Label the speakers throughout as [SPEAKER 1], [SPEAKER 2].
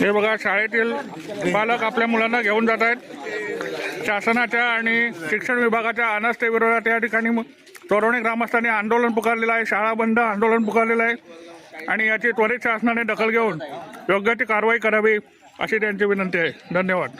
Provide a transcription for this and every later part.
[SPEAKER 1] हे बघा शाळेतील पालक आपल्या मुलांना घेऊन जात आहेत. शासनाच्या आणि शिक्षण विभागाच्या अनास्थेविरोधात या ठिकाणी मु- चोरवणे ग्रामस्थांनी आंदोलन पुकारलेलं आहे शाळा बंद आंदोलन पुकारलेलं आहे. आणि याची त्वरित शासनाने दखल घेऊन योग्य ती कारवाई करावी अशी त्यांची विनंती आहे. धन्यवाद.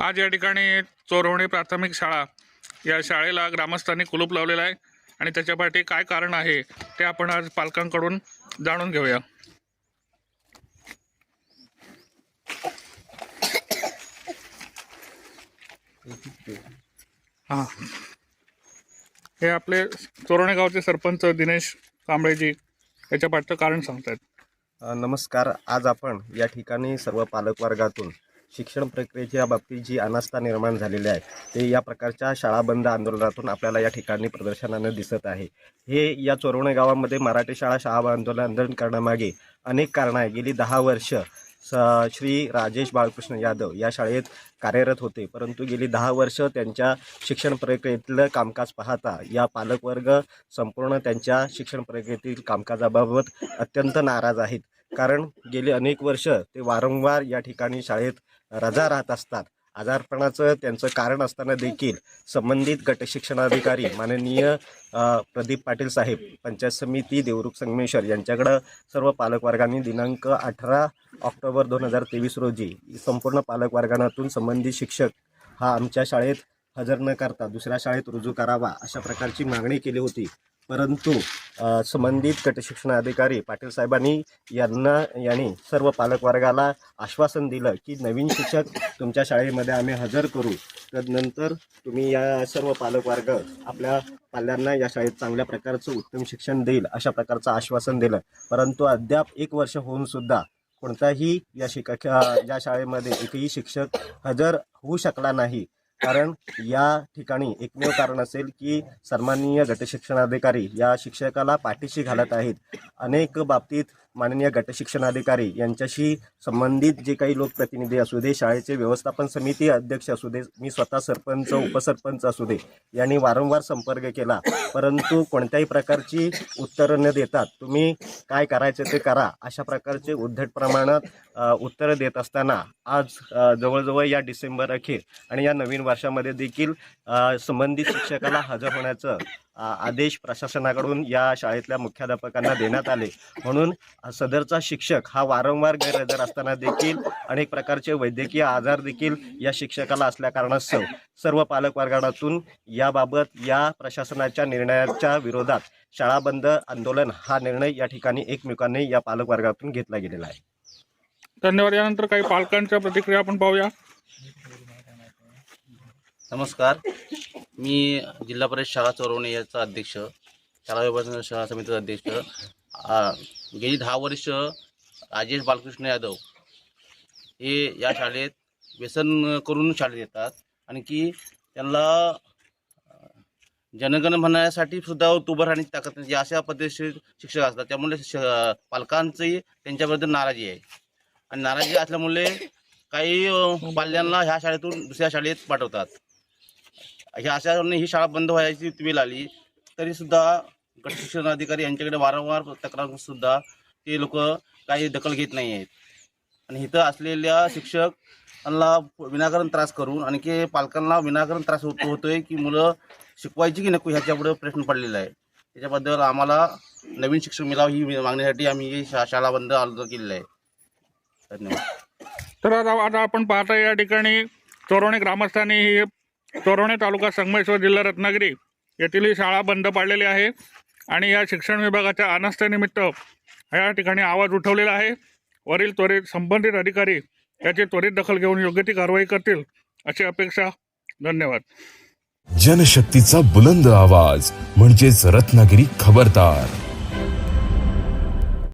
[SPEAKER 1] आज या ठिकाणी चोरवणी प्राथमिक शाळा या शाळेला ग्रामस्थांनी कुलूप लावलेला आहे. आणि त्याच्यापाठी काय कारण आहे ते आपण आज पालकांकडून जाणून घेऊया. हां. हे आपले चोरवणे गावचे सरपंच दिनेश कांबळेजी याच्या पाठचं कारण सांगतायत.
[SPEAKER 2] नमस्कार. आज आपण या ठिकाणी सर्व पालक वर्गातून शिक्षण प्रक्रियेच्या बाबतीत जी अनास्था निर्माण झालेली आहे ते या प्रकारच्या शाळा बंद आंदोलनातून आपल्याला या ठिकाणी प्रदर्शनानं दिसत आहे. हे या चोरवणे गावामध्ये मराठी शाळा शाळा आंदोलन आंदोलन करण्यामागे अनेक कारणं आहे गेली दहा वर्ष स श्री राजेश बाळकृष्ण यादव या शाळेत कार्यरत होते. परंतु गेली दहा वर्ष त्यांच्या शिक्षण प्रक्रियेतलं कामकाज पाहता या पालकवर्ग संपूर्ण त्यांच्या शिक्षण प्रक्रियेतील कामकाजाबाबत अत्यंत नाराज आहेत. कारण गेली अनेक वर्ष ते वारंवार या ठिकाणी शाळेत रजा राहत असतात. आजारपणाचं त्यांचं कारण असताना देखील संबंधित गटशिक्षणाधिकारी माननीय प्रदीप पाटील साहेब पंचायत समिती देवरुख संगमेश्वर यांच्याकडं सर्व पालकवर्गांनी दिनांक अठरा ऑक्टोबर दोन हजार तेवीस रोजी संपूर्ण पालकवर्गांतून संबंधित शिक्षक हा आमच्या शाळेत हजर न करता दुसऱ्या शाळेत रुजू करावा अशा प्रकारची मागणी केली होती. परंतु संबंधित गटशिक्षण अधिकारी पाटील साहेबांनी यांना यांनी सर्व पालकवर्गाला आश्वासन दिलं की नवीन शिक्षक तुमच्या शाळेमध्ये आम्ही हजर करू. तदनंतर तुम्ही या सर्व पालकवर्ग आपल्या पाल्यांना या शाळेत चांगल्या प्रकारचं उत्तम शिक्षण देईल अशा प्रकारचं आश्वासन दिलं. परंतु अद्याप एक वर्ष होऊन सुद्धा कोणताही या शिक्षा या शाळेमध्ये एकही शिक्षक हजर होऊ शकला नाही. कारण या ठिकाणी एकमेव कारण असेल की सन्माननीय गटशिक्षणाधिकारी या शिक्षकाला पाठीशी घालत आहेत. अनेक बाबतीत माननीय गटशिक्षणाधिकारी यांच्याशी संबंधित जे काही लोकप्रतिनिधी असू दे शाळेचे व्यवस्थापन समिती अध्यक्ष असू दे मी स्वतः सरपंच उपसरपंच असू दे यांनी वारंवार संपर्क केला. परंतु कोणत्याही प्रकारची उत्तरं न देतात तुम्ही काय करायचं ते करा अशा प्रकारचे उद्धट प्रमाणात उत्तरं देत असताना आज जवळजवळ या डिसेंबर अखेर आणि या नवीन वर्षामध्ये देखील संबंधित शिक्षकाला हजर होण्याचं आदेश प्रशासनाकडून या शाळेतल्या मुख्याध्यापकांना देण्यात आले. म्हणून सदरचा शिक्षक हा वारंवार गैरहजर असताना देखील अनेक प्रकारचे वैद्यकीय आजार देखील या शिक्षकाला असल्या कारणास्तव सर्व पालकवर्गातून याबाबत या प्रशासनाच्या निर्णयाच्या विरोधात शाळा बंद आंदोलन हा निर्णय या ठिकाणी एकमेकांनी या पालक वर्गातून घेतला गेलेला आहे.
[SPEAKER 1] धन्यवाद. यानंतर काही पालकांच्या प्रतिक्रिया आपण पाहूया.
[SPEAKER 3] नमस्कार. मी जिल्हा परिषद शाळा चोरवणे याचा अध्यक्ष शाळा विभाजन शाळा समितीचा अध्यक्ष गेली दहा वर्ष राजेश बालकृष्ण यादव हे या शाळेत व्यसन करून शाळेत येतात. आणखी त्यांना जनगण म्हणण्यासाठी सुद्धा उभं राहण्याची ताकद नाही अशा पद्धतीचे शिक्षक असतात. त्यामुळे श पालकांचंही त्यांच्याबद्दल नाराजी आहे. आणि नाराजी असल्यामुळे काही बाल्यांना पाल्यांना ह्या शाळेतून दुसऱ्या शाळेत पाठवतात. ह्या अशा ही शाळा बंद व्हायची वेळ आली तरी सुद्धा गट शिक्षण अधिकारी यांच्याकडे वारंवार तक्रार सुद्धा ते लोक काही दखल घेत नाही आहेत. आणि इथं असलेल्या शिक्षकांना विनाकारण त्रास करून आणखी पालकांना विनाकारण त्रास होतो होतोय की मुलं शिकवायची की नको ह्याच्यापुढे प्रश्न पडलेला आहे. त्याच्याबद्दल आम्हाला नवीन शिक्षक मिळावं ही मागण्यासाठी आम्ही ही शा शाळा बंद अर्ज केलेलं आहे. धन्यवाद.
[SPEAKER 1] तर आता आता आपण पाहता या ठिकाणी चोरवणे ग्रामस्थांनी ही तोरणे तालुका संगमेश्वर जिल्हा रत्नागिरी येथील ही शाळा बंद पाडलेली आहे आणि या शिक्षण विभागाच्या अनास्थेनिमित्त या ठिकाणी आवाज उठवलेला आहे. वरील त्वरित संबंधित अधिकारी याची त्वरित दखल घेऊन योग्य ती कारवाई करतील अशी अपेक्षा. धन्यवाद.
[SPEAKER 4] जनशक्तीचा बुलंद आवाज म्हणजेच रत्नागिरी खबरदार.